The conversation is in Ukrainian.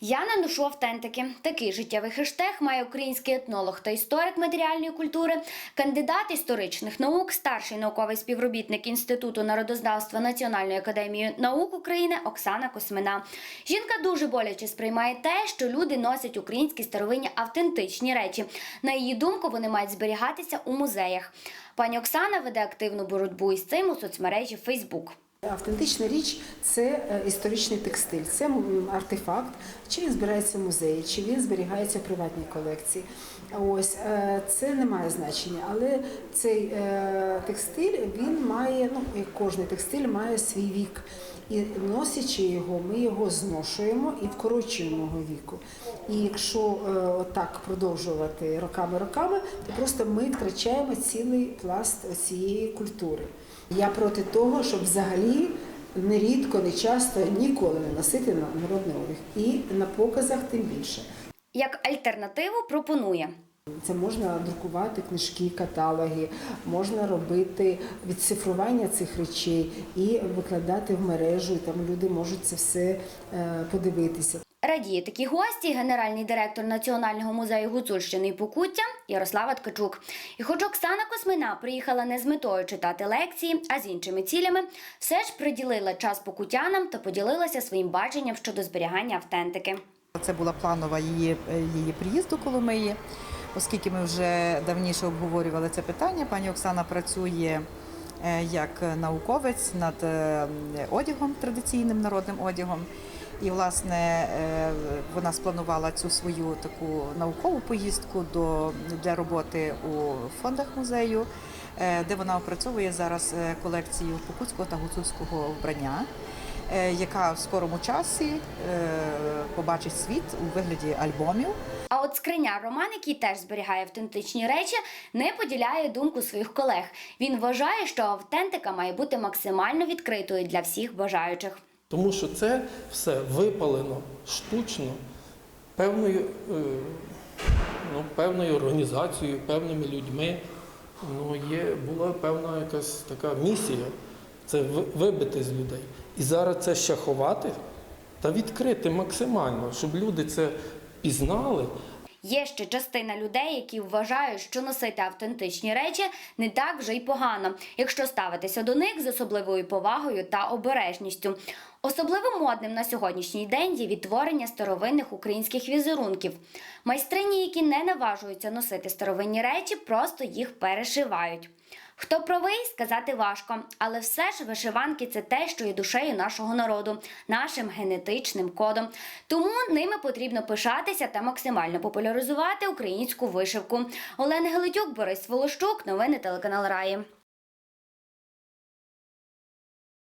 Я не ношу автентики. Такий життєвий хештег має український етнолог та історик матеріальної культури, кандидат історичних наук, старший науковий співробітник Інституту народознавства Національної академії наук України Оксана Космина. Жінка дуже боляче сприймає те, що люди носять українські старовинні автентичні речі. На її думку, вони мають зберігатися у музеях. Пані Оксана веде активну боротьбу із цим у соцмережі Фейсбук. Автентична річ це е, історичний текстиль, це артефакт. Чи він збирається в музеї, чи він зберігається в приватній колекції. Ось е, це не має значення, але цей е, текстиль він має, ну кожний текстиль має свій вік. І носячи його, ми його зношуємо і вкорочуємо його віку. І якщо е, отак продовжувати роками-роками, то просто ми втрачаємо цілий пласт цієї культури. Я проти того, щоб взагалі нерідко, не часто, ніколи не носити народний одяг. І на показах тим більше. Як альтернативу пропонує. Це можна друкувати книжки, каталоги, можна робити відцифрування цих речей і викладати в мережу. І там люди можуть це все е, подивитися. Радіє такі гості генеральний директор Національного музею Гуцульщини і Покуття Ярослава Ткачук. І хоч Оксана Космина приїхала не з метою читати лекції, а з іншими цілями, все ж приділила час покутянам та поділилася своїм баченням щодо зберігання автентики. Це була планова її, її приїзду Коломиї, оскільки ми вже давніше обговорювали це питання. Пані Оксана працює е, як науковець над е, одягом, традиційним народним одягом. І, власне, е, вона спланувала цю свою таку наукову поїздку до, для роботи у фондах музею, е, де вона опрацьовує зараз е, колекцію покутського та гуцульського вбрання е, яка в скорому часі е, побачить світ у вигляді альбомів. А от скриня Роман, який теж зберігає автентичні речі, не поділяє думку своїх колег. Він вважає, що автентика має бути максимально відкритою для всіх бажаючих. Тому що це все випалено штучно певною, е, ну, певною організацією, певними людьми. Ну, є, була певна якась така місія це вибити з людей. І зараз це ще ховати та відкрити максимально, щоб люди це пізнали, Є ще частина людей, які вважають, що носити автентичні речі не так вже й погано, якщо ставитися до них з особливою повагою та обережністю. Особливо модним на сьогоднішній день є відтворення старовинних українських візерунків. Майстрині, які не наважуються носити старовинні речі, просто їх перешивають. Хто правий, сказати важко, але все ж вишиванки це те, що є душею нашого народу, нашим генетичним кодом. Тому ними потрібно пишатися та максимально популяризувати українську вишивку. Олена Гелетюк, Борис Волощук, новини телеканал Раї.